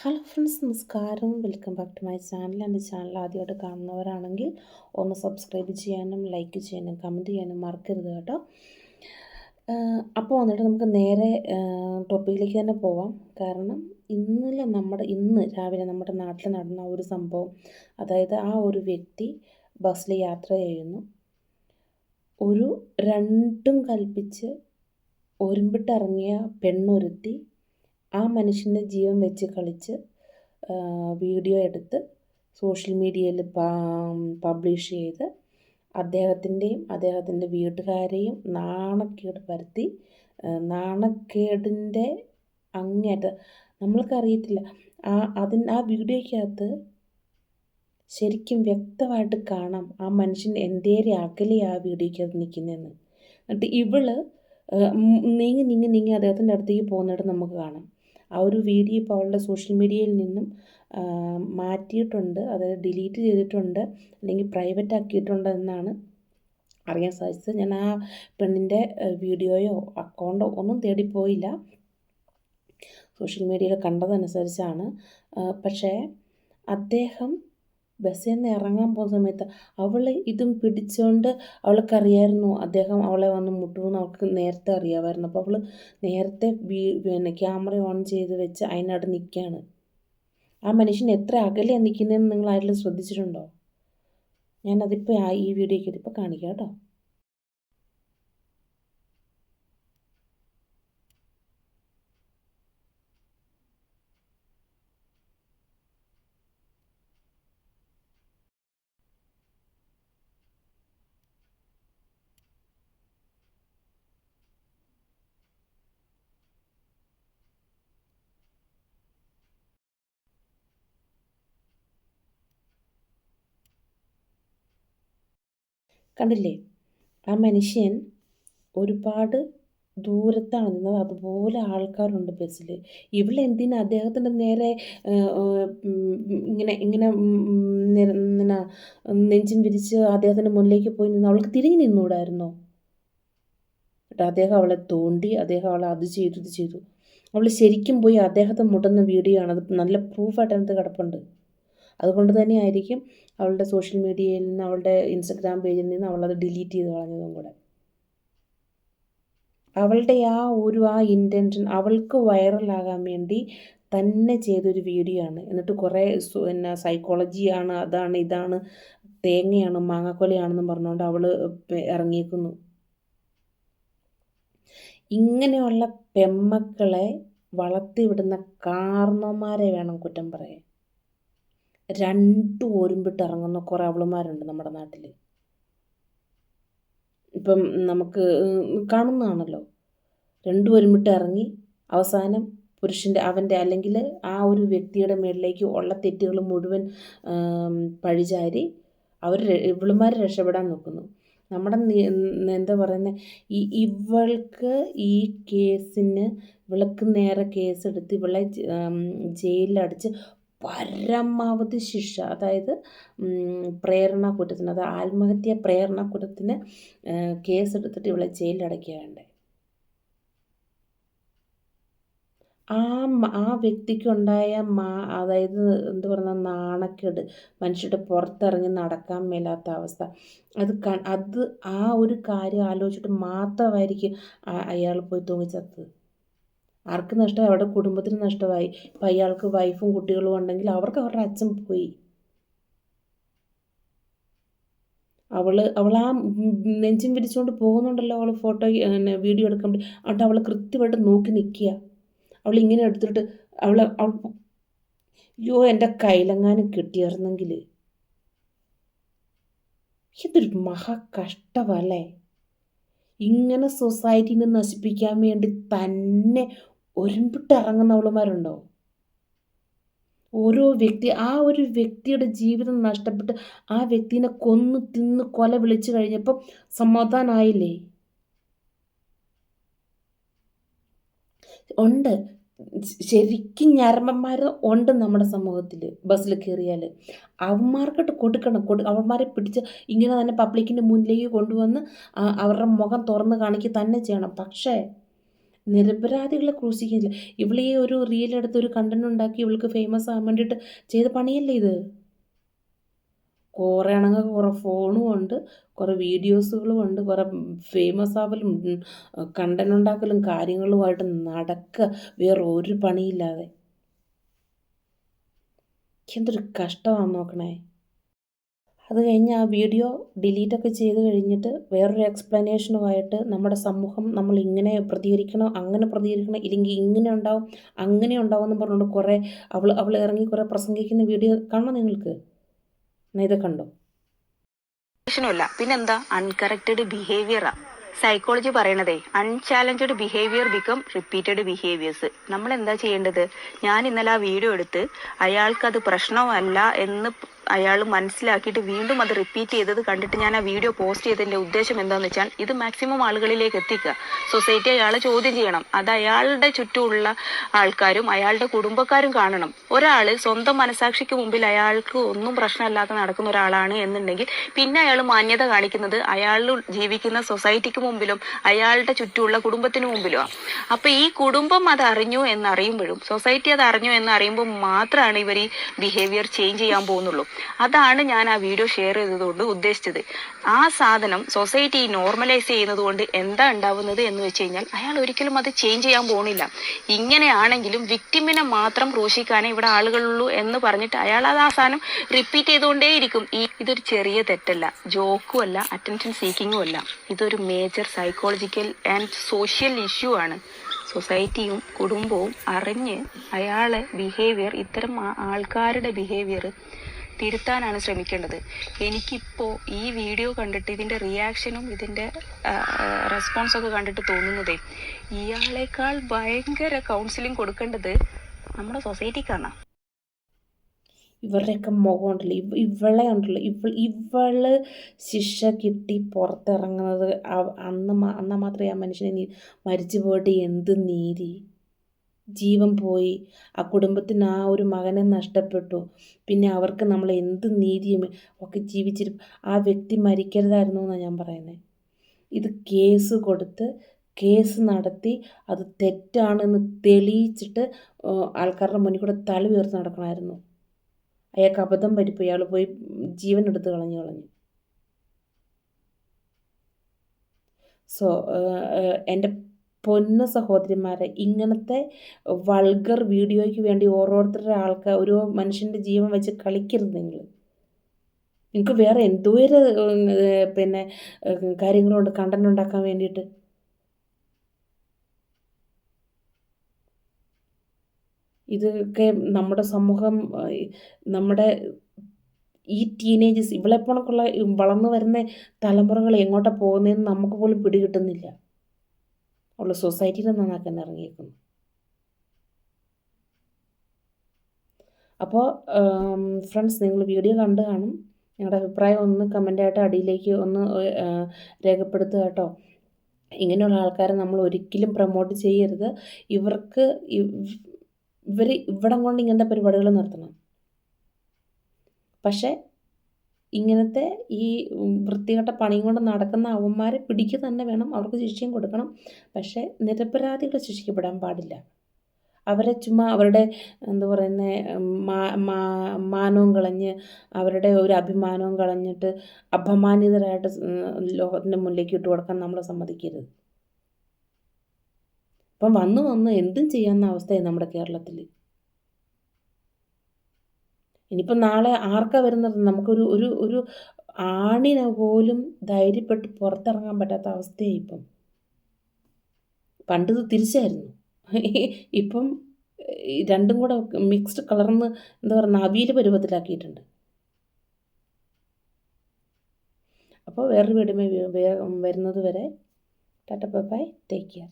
Hello friends നമസ്കാരം. Welcome back to my channel. എന്റെ channel ആദ്യമായിട്ട് കാണുന്നവരാണെങ്കിൽ ഒന്ന് സബ്സ്ക്രൈബ് ചെയ്യാനും ലൈക്ക് ചെയ്യാനും കമന്റ് ചെയ്യാനും മറക്കരുത് കേട്ടോ. അപ്പോൾ വന്നിട്ട് നമുക്ക് നേരെ ടോപ്പിക്കിലേക്ക് തന്നെ പോവാം. കാരണം ഇന്നലെ നമ്മുടെ ഇന്ന് രാവിലെ നമ്മുടെ നാട്ടിൽ നടന്ന ഒരു സംഭവം അതായത് ആ ഒരു വ്യക്തി ബസ്സിൽ യാത്ര ചെയ്യുന്നു. ഒരു രണ്ടും കൽപ്പിച്ച് ഒരുമ്പിട്ടിറങ്ങിയ പെണ്ണൊരുത്തി ആ മനുഷ്യന്റെ ജീവൻ വെച്ച് കളിച്ച് വീഡിയോ എടുത്ത് സോഷ്യൽ മീഡിയയിൽ പബ്ലിഷ് ചെയ്ത് അദ്ദേഹത്തിന്റെയും അദ്ദേഹത്തിന്റെ വീട്ടുകാരെയും നാണക്കേട് വരുത്തി നാണക്കേടിന്റെ അങ്ങേറ്റ നമ്മൾക്കറിയത്തില്ല ആ അതിന് ആ വീഡിയോയ്ക്കകത്ത് ശരിക്കും വ്യക്തമായിട്ട് കാണാം ആ മനുഷ്യൻ എന്തേരെ അകലെ ആ വീഡിയോയ്ക്കകത്ത് നിൽക്കുന്നതെന്ന്. എന്നിട്ട് ഇവൾ നീങ്ങി നീങ്ങി നീങ്ങി അദ്ദേഹത്തിന്റെ അടുത്തേക്ക് പോകുന്നിടത്ത് നമുക്ക് കാണാം. ആ ഒരു വീഡിയോ ഇപ്പോൾ അവളുടെ സോഷ്യൽ മീഡിയയിൽ നിന്നും മാറ്റിയിട്ടുണ്ട്. അതായത് ഡിലീറ്റ് ചെയ്തിട്ടുണ്ട്. അല്ലെങ്കിൽ പ്രൈവറ്റ് ആക്കിയിട്ടുണ്ട് എന്നാണ് അറിയാൻ സാധിച്ചത്. ഞാൻ ആ പെണ്ണിന്റെ വീഡിയോയോ അക്കൗണ്ടോ ഒന്നും തേടിപ്പോയില്ല സോഷ്യൽ മീഡിയയിൽ കണ്ടതനുസരിച്ചാണ്. പക്ഷേ അദ്ദേഹം ബസ്സിൽ നിന്ന് ഇറങ്ങാൻ പോകുന്ന സമയത്ത് അവൾ ഇതും പിടിച്ചുകൊണ്ട് അവൾക്കറിയായിരുന്നു. അദ്ദേഹം അവളെ വന്ന് മുട്ടുമെന്ന് അവൾക്ക് നേരത്തെ അറിയാമായിരുന്നു. അപ്പോൾ അവൾ നേരത്തെ പിന്നെ ക്യാമറ ഓൺ ചെയ്ത് വെച്ച് അതിനവിടെ നിൽക്കുകയാണ് ആ മനുഷ്യൻ എത്ര അകലെയാണ് നിൽക്കുന്നതെന്ന് നിങ്ങൾ ആരെങ്കിലും ശ്രദ്ധിച്ചിട്ടുണ്ടോ ഞാനതിപ്പോൾ ഈ വീഡിയോയ്ക്ക് ഇതിപ്പോൾ കാണിക്കാം കേട്ടോ. കണ്ടില്ലേ? ആ മനുഷ്യൻ ഒരുപാട് ദൂരത്താണ് നിന്നത് അതുപോലെ ആൾക്കാരുണ്ട് ബസ്സിൽ ഇവളെന്തിനാ അദ്ദേഹത്തിന്റെ നേരെ ഇങ്ങനെ ഇങ്ങനെ എന്നാ നെഞ്ചും വിരിച്ച് അദ്ദേഹത്തിന്റെ മുന്നിലേക്ക് പോയി നിന്ന് അവൾക്ക് തിരിഞ്ഞു നിന്നുകൂടായിരുന്നോ കേട്ടോ അദ്ദേഹം അവളെ തോണ്ടി അദ്ദേഹം അവളെ അത് ചെയ്തു ഇത് ചെയ്തു. അവൾ ശരിക്കും പോയി അദ്ദേഹത്തെ മുട്ടുന്ന വീഡിയോ ആണ് അത് നല്ല പ്രൂഫായിട്ട് അതിനകത്ത് കിടപ്പുണ്ട്. അതുകൊണ്ട് തന്നെ ആയിരിക്കും അവളുടെ സോഷ്യൽ മീഡിയയിൽ നിന്ന് അവളുടെ ഇൻസ്റ്റഗ്രാം പേജിൽ നിന്ന് അവളത് ഡിലീറ്റ് ചെയ്ത് കളഞ്ഞതും കൂടെ. അവളുടെ ആ ഒരു ആ ഇന്റൻഷൻ അവൾക്ക് വൈറലാകാൻ വേണ്ടി തന്നെ ചെയ്തൊരു വീഡിയോ ആണ്. എന്നിട്ട് കുറേ പിന്നെ സൈക്കോളജിയാണ് അതാണ് ഇതാണ് തേങ്ങയാണ് മാങ്ങാക്കൊലയാണെന്നും പറഞ്ഞുകൊണ്ട് അവൾ ഇറങ്ങിയേക്കുന്നു. ഇങ്ങനെയുള്ള പെമ്മക്കളെ വളർത്തിവിടുന്ന കാർന്നമാരെ വേണം കുറ്റം പറയാൻ. രണ്ടും ഒരുമ്പിട്ട് ഇറങ്ങുന്ന കുറേ അവളുമാരുണ്ട് നമ്മുടെ നാട്ടിൽ ഇപ്പം നമുക്ക് കാണുന്നതാണല്ലോ. രണ്ടും ഒരുമിട്ട് ഇറങ്ങി അവസാനം പുരുഷന്റെ അവന്റെ അല്ലെങ്കിൽ ആ ഒരു വ്യക്തിയുടെ മേളിലേക്ക് ഉള്ള തെറ്റുകൾ മുഴുവൻ പഴിചാരി അവർ ഇവളുമാർ രക്ഷപ്പെടാൻ നോക്കുന്നു. നമ്മുടെ എന്താ പറയുന്നത് ഈ ഇവൾക്ക് ഈ കേസിന് ഇവൾക്ക് നേരെ കേസെടുത്ത് ഇവളെ ജയിലിലടച്ച് പരമാവധി ശിക്ഷ അതായത് പ്രേരണ കുറ്റത്തിന് അത് ആത്മഹത്യ പ്രേരണ കുറ്റത്തിന് കേസെടുത്തിട്ട് ഇവളെ ജയിലിലടയ്ക്കുക ആ ആ വ്യക്തിക്കുണ്ടായ മാ അതായത് എന്ത് പറയുന്ന നാണക്കേട് മനുഷ്യരുടെ പുറത്തിറങ്ങി നടക്കാൻ മേലാത്ത അവസ്ഥ. അത് അത് ആ ഒരു കാര്യം ആലോചിച്ചിട്ട് മാത്രമായിരിക്കും അയാൾ പോയി തൂങ്ങിച്ചത്തത്. ആർക്ക് നഷ്ടം? അവരുടെ കുടുംബത്തിന് നഷ്ടമായി. ഇപ്പം അയാൾക്ക് വൈഫും കുട്ടികളും ഉണ്ടെങ്കിൽ അവർക്ക് അവരുടെ അച്ഛൻ പോയി. അവൾ അവൾ ആ നെഞ്ചും വിരിച്ചുകൊണ്ട് പോകുന്നുണ്ടല്ലോ അവൾ ഫോട്ടോ വീഡിയോ എടുക്കാൻ വേണ്ടി. എന്നിട്ട് അവൾ കൃത്യമായിട്ട് നോക്കി നിൽക്കുക. അവൾ ഇങ്ങനെ എടുത്തിട്ട് അവൾ അയ്യോ എന്റെ കയ്യിലെങ്ങാനും കിട്ടിയായിരുന്നെങ്കിൽ. ഇതൊരു മഹാ കഷ്ടമല്ലേ ഇങ്ങനെ സൊസൈറ്റിനെ നശിപ്പിക്കാൻ വേണ്ടി തന്നെ ഒരുമ്പിട്ട് ഇറങ്ങുന്നവളുമാരുണ്ടോ ഓരോ വ്യക്തി ആ ഒരു വ്യക്തിയുടെ ജീവിതം നഷ്ടപ്പെട്ട് ആ വ്യക്തിനെ കൊന്നു തിന്ന് കൊല വിളിച്ചു കഴിഞ്ഞപ്പോൾ സമാധാനമായില്ലേ ഉണ്ട്. ശരിക്കും ഞരമ്പന്മാർ ഉണ്ട് നമ്മുടെ സമൂഹത്തിൽ ബസ്സിൽ കയറിയാൽ അവന്മാർക്കിട്ട് കൊടുക്കണം. കൊടു അവന്മാരെ പിടിച്ച് ഇങ്ങനെ തന്നെ പബ്ലിക്കിന്റെ മുന്നിലേക്ക് കൊണ്ടുവന്ന് അവരുടെ മുഖം തുറന്ന് കാണിക്കുക തന്നെ ചെയ്യണം. പക്ഷേ നിരപരാധികളെ ക്രൂശിക്കുന്നില്ല ഇവളീ ഒരു റീലെടുത്ത് ഒരു കണ്ടന്റ് ഉണ്ടാക്കി ഇവൾക്ക് ഫേമസ് ആകാൻ വേണ്ടിയിട്ട് ചെയ്ത പണിയല്ലേ ഇത്? കുറേ ആണെങ്കിൽ കുറേ ഫോണും ഉണ്ട് കുറേ വീഡിയോസുകളും ഉണ്ട് കുറേ ഫേമസ് ആവലും കണ്ടന്റ് ഉണ്ടാക്കലും കാര്യങ്ങളുമായിട്ട് നടക്കുക. വേറെ ഒരു പണിയില്ലാതെ. എന്തൊരു കഷ്ടമാണ് നോക്കണേ. അത് കഴിഞ്ഞ് ആ വീഡിയോ ഡിലീറ്റൊക്കെ ചെയ്ത് കഴിഞ്ഞിട്ട് വേറൊരു എക്സ്പ്ലനേഷനുമായിട്ട് നമ്മുടെ സമൂഹം നമ്മൾ ഇങ്ങനെ പ്രതികരിക്കണം അങ്ങനെ പ്രതികരിക്കണം ഇല്ലെങ്കിൽ ഇങ്ങനെ ഉണ്ടാവും അങ്ങനെ ഉണ്ടാവും എന്ന് പറഞ്ഞുകൊണ്ട് കുറേ അവൾ അവൾ ഇറങ്ങി കുറേ പ്രസംഗിക്കുന്ന വീഡിയോ കാണണം നിങ്ങൾക്ക്? ഇത് കണ്ടോ? പ്രശ്നമില്ല. പിന്നെന്താ? അൺകറക്റ്റഡ് ബിഹേവിയറാ psychology പറയണതേ unchallenged behaviour become repeated behaviours നമ്മൾ എന്താ ചെയ്യേണ്ടത്? ഞാൻ ഇന്നലെ ആ വീഡിയോ എടുത്ത് അയാൾക്ക് അയാൾക്കത് പ്രശ്നമല്ല എന്ന് അയാൾ മനസ്സിലാക്കിയിട്ട് വീണ്ടും അത് റിപ്പീറ്റ് ചെയ്തത് കണ്ടിട്ട് ഞാൻ ആ വീഡിയോ പോസ്റ്റ് ചെയ്തതിന്റെ ഉദ്ദേശം എന്താണെന്ന് വെച്ചാൽ ഇത് മാക്സിമം ആളുകളിലേക്ക് എത്തിക്കുക. സൊസൈറ്റി അയാളെ ചോദ്യം ചെയ്യണം. അത് അയാളുടെ ചുറ്റുമുള്ള ആൾക്കാരും അയാളുടെ കുടുംബക്കാരും കാണണം. ഒരാൾ സ്വന്തം മനസാക്ഷിക്ക് മുമ്പിൽ അയാൾക്ക് ഒന്നും പ്രശ്നമില്ലാതെ നടക്കുന്ന ഒരാളാണ് എന്നുണ്ടെങ്കിൽ പിന്നെ അയാൾ മാന്യത കാണിക്കുന്നത് അയാൾ ജീവിക്കുന്ന സൊസൈറ്റിക്ക് മുമ്പിലും അയാളുടെ ചുറ്റുമുള്ള കുടുംബത്തിന് മുമ്പിലും അപ്പോൾ ഈ കുടുംബം അത് അറിഞ്ഞു എന്നറിയുമ്പോഴും സൊസൈറ്റി അത് അറിഞ്ഞു എന്നറിയുമ്പോൾ മാത്രമാണ് ഇവർ ഈ ബിഹേവിയർ ചേഞ്ച് ചെയ്യാൻ പോകുന്നുള്ളൂ. അതാണ് ഞാൻ ആ വീഡിയോ ഷെയർ ചെയ്തതുകൊണ്ട് ഉദ്ദേശിച്ചത്. ആ സാധനം സൊസൈറ്റി നോർമലൈസ് ചെയ്യുന്നത് കൊണ്ട് എന്താ ഉണ്ടാവുന്നത് എന്ന് വെച്ച് കഴിഞ്ഞാൽ അയാൾ ഒരിക്കലും അത് ചേഞ്ച് ചെയ്യാൻ പോണില്ല. ഇങ്ങനെയാണെങ്കിലും വിക്ടിമിനെ മാത്രം ക്രൂശിക്കാനേ ഇവിടെ ആളുകളുള്ളൂ എന്ന് പറഞ്ഞിട്ട് അയാൾ അത് ആ സാധനം റിപ്പീറ്റ് ചെയ്തുകൊണ്ടേയിരിക്കും. ഈ ഇതൊരു ചെറിയ തെറ്റല്ല. ജോക്കും അല്ല അറ്റൻഷൻ സീക്കിങ്ങും അല്ല. ഇതൊരു major psychological and social issue ആണ്. സൊസൈറ്റിയും കുടുംബവും അറിഞ്ഞ് അയാളെ ബിഹേവിയർ ഇത്തരം ആൾക്കാരുടെ ബിഹേവിയർ തിരുത്താനാണ് ശ്രമിക്കേണ്ടത്. എനിക്കിപ്പോൾ ഈ വീഡിയോ കണ്ടിട്ട് ഇതിന്റെ റിയാക്ഷനും ഇതിന്റെ റെസ്പോൺസൊക്കെ കണ്ടിട്ട് തോന്നുന്നതേ ഇയാളെക്കാൾ ഭയങ്കര കൗൺസിലിംഗ് കൊടുക്കേണ്ടത് നമ്മുടെ സൊസൈറ്റിക്കാണ് ഇവരുടെയൊക്കെ മുഖം ഉണ്ടല്ലോ. ഇവ ഇവളെ ഉണ്ടല്ലോ. ഇവൾ ഇവൾ ശിക്ഷ കിട്ടി പുറത്തിറങ്ങുന്നത് അന്ന് അന്ന് മാത്രമേ ആ മനുഷ്യനെ മരിച്ചു പോയിട്ട് എന്ത് നീതി? ജീവൻ പോയി. ആ കുടുംബത്തിന് ആ ഒരു മകനെ നഷ്ടപ്പെട്ടു. പിന്നെ അവർക്ക് നമ്മൾ എന്ത് നീതിയും ഒക്കെ ജീവിച്ചിരി ആ വ്യക്തി മരിക്കരുതായിരുന്നു എന്നാണ് ഞാൻ പറയുന്നത് ഇത് കേസ് കൊടുത്ത് കേസ് നടത്തി അത് തെറ്റാണെന്ന് തെളിയിച്ചിട്ട് ആൾക്കാരുടെ മുന്നിൽ കൂടെ തല ഉയർത്തി നടക്കണമായിരുന്നു. അയാൾക്ക് അബദ്ധം പറ്റിപ്പോയി. അയാൾ പോയി ജീവൻ എടുത്ത് കളഞ്ഞു കളഞ്ഞു. സോ എന്റെ പൊന്ന സഹോദരിമാരെ ഇങ്ങനത്തെ വൾഗർ വീഡിയോയ്ക്ക് വേണ്ടി ഓരോരുത്തരുടെ ആൾക്കാർ ഒരു മനുഷ്യന്റെ ജീവൻ വെച്ച് കളിക്കരുത് നിങ്ങൾ നിങ്ങൾക്ക് വേറെ എന്തോരം പിന്നെ കാര്യങ്ങളുണ്ട് കണ്ടന്റ് ഉണ്ടാക്കാൻ വേണ്ടിയിട്ട്? ഇതൊക്കെ നമ്മുടെ സമൂഹം നമ്മുടെ ഈ ടീനേജേഴ്സ് ഇവളെപ്പോണക്കുള്ള വളർന്നു വരുന്ന തലമുറകൾ എങ്ങോട്ടാണ് പോകുന്നതെന്ന് നമുക്ക് പോലും പിടികിട്ടുന്നില്ല. ഉള്ള സൊസൈറ്റിയിൽ നന്നാക്കാൻ ഇറങ്ങിയിരിക്കുന്നു അപ്പോൾ ഫ്രണ്ട്സ് നിങ്ങൾ വീഡിയോ കണ്ടു കാണും. നിങ്ങളുടെ അഭിപ്രായം ഒന്ന് കമന്റായിട്ട് അടിയിലേക്ക് ഒന്ന് രേഖപ്പെടുത്തുക കേട്ടോ. ഇങ്ങനെയുള്ള ആൾക്കാരെ നമ്മൾ ഒരിക്കലും പ്രൊമോട്ട് ചെയ്യരുത്. ഇവർക്ക് ഇവർ ഇവിടം കൊണ്ട് ഇങ്ങനത്തെ പരിപാടികൾ നടത്തണം. പക്ഷേ ഇങ്ങനത്തെ ഈ വൃത്തികെട്ട പണിയും കൊണ്ട് നടക്കുന്ന അവന്മാരെ പിടിക്കുക തന്നെ വേണം. അവർക്ക് ശിക്ഷയും കൊടുക്കണം. പക്ഷേ നിരപരാധികൾ ശിക്ഷിക്കപ്പെടാൻ പാടില്ല. അവരെ ചുമ്മാ അവരുടെ എന്താ പറയുന്നത് മാനവും കളഞ്ഞ് അവരുടെ ഒരു അഭിമാനവും കളഞ്ഞിട്ട് അപമാനിതരായിട്ട് ലോകത്തിന്റെ മുന്നിലേക്ക് ഇട്ട് കൊടുക്കാൻ നമ്മൾ സമ്മതിക്കരുത്. ഇപ്പം വന്നു വന്ന് എന്തും ചെയ്യാവുന്ന അവസ്ഥയാണ് നമ്മുടെ കേരളത്തിൽ ഇനിയിപ്പം നാളെ ആർക്കാ വരുന്നത്? നമുക്കൊരു ഒരു ഒരു ആണിനെ പോലും ധൈര്യപ്പെട്ട് പുറത്തിറങ്ങാൻ പറ്റാത്ത അവസ്ഥയായി ഇപ്പം. പണ്ട് ഇത് തിരിച്ചായിരുന്നു. ഇപ്പം രണ്ടും കൂടെ മിക്സ്ഡ് കളർന്ന് എന്താ പറയുക അവിയൽ പരുവത്തിലാക്കിയിട്ടുണ്ട്. അപ്പോൾ വേറൊരു വീഡിയോ വരുന്നത് വരെ ടാറ്റ ബൈ ടേക്ക് കെയർ.